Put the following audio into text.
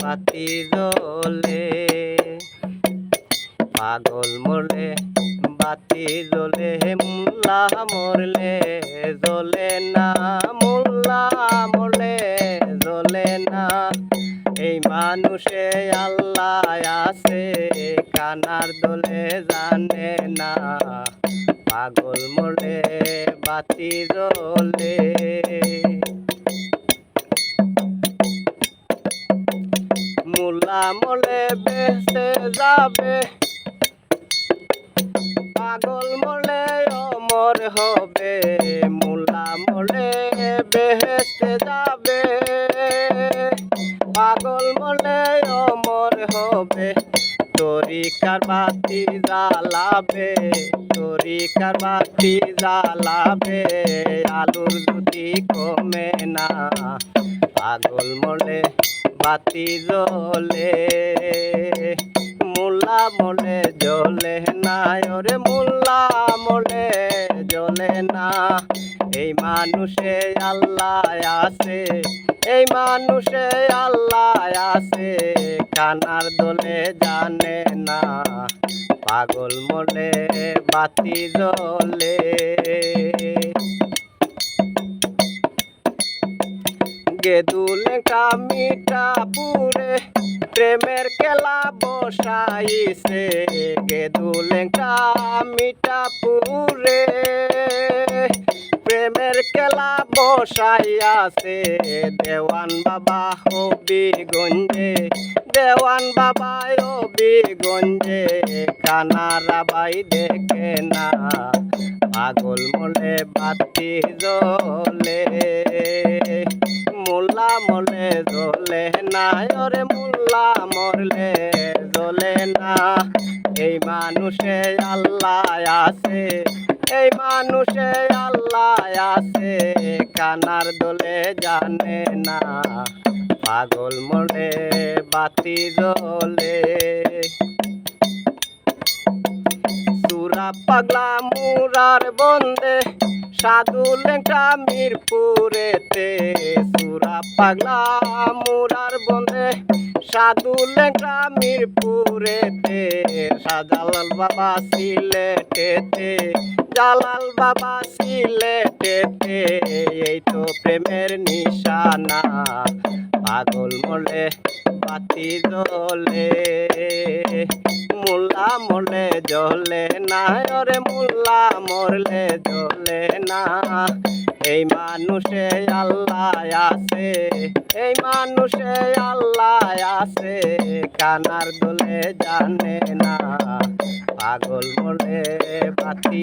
বাতি জ্বলে পাগল মরলে বাতি জ্বলে মুল্লা মরলে জ্বলে না, মুল্লা মরলে জ্বলে না। এই মানুষে আল্লাহ আছে, কানার দলে জানে না। পাগল মরলে বাতি জ্বলে মুলা মলে বেসে যাবে। পাগল মলে অমর হবে মুলা মলে বেহেস্তে যাবে। পাগল মলে অমর হবে তরিকার বাতি জ্বালাবে তরিকার বাতি জ্বালাবে, আলুর দুটি কমে না। পাগল মলে বাতি জ্বলে মোল্লা মলে জলে না, ওরে মোল্লা মলে জলে না। এই মানুষে আল্লাহ আছে, এই মানুষে আল্লাহ আছে, কানার দলে জানে না। পাগল মলে বাতি জ্বলে গেদুলে কামিটা পুরে, প্রেমের খেলা বসাইছে। গেদুলে কামিটা পুরে, প্রেমের খেলা বসাইয়াছে। দেওয়ান বাবা হবি গঞ্জে দেওয়ান বাবা হবি গঞ্জে কানারা বাই দেখে না। পাগল মলে বাতি জ্বলে। মলে জ্বলে না ওরে মোল্লা মরলে জ্বলে না। এই মানুষে আল্লাহ আছে, এই মানুষে আল্লাহ আছে, কানার দলে জানে না। পাগল বাতি জ্বলে। সুরা পাগলা মুরার বন্দে, সাধু লেংটা মিরপুরেতে পাগলা মুরার বন্দে সাধু লেংটা মিরপুরেতে। সাজালাল বাবা সিলেটেতে, জালাল বাবা সিলেটেতে। এই তো প্রেমের নিশানা, পাগল মলে, বাতি জ্বলে। মুল্লা মরলে জ্বলে না, ওরে মুল্লা মরলে জ্বলে না। এই মানুষে আল্লাহ আছে, এই মানুষে আল্লাহ আছে। কানার দোলে জানে না, পাগল বলে বাতি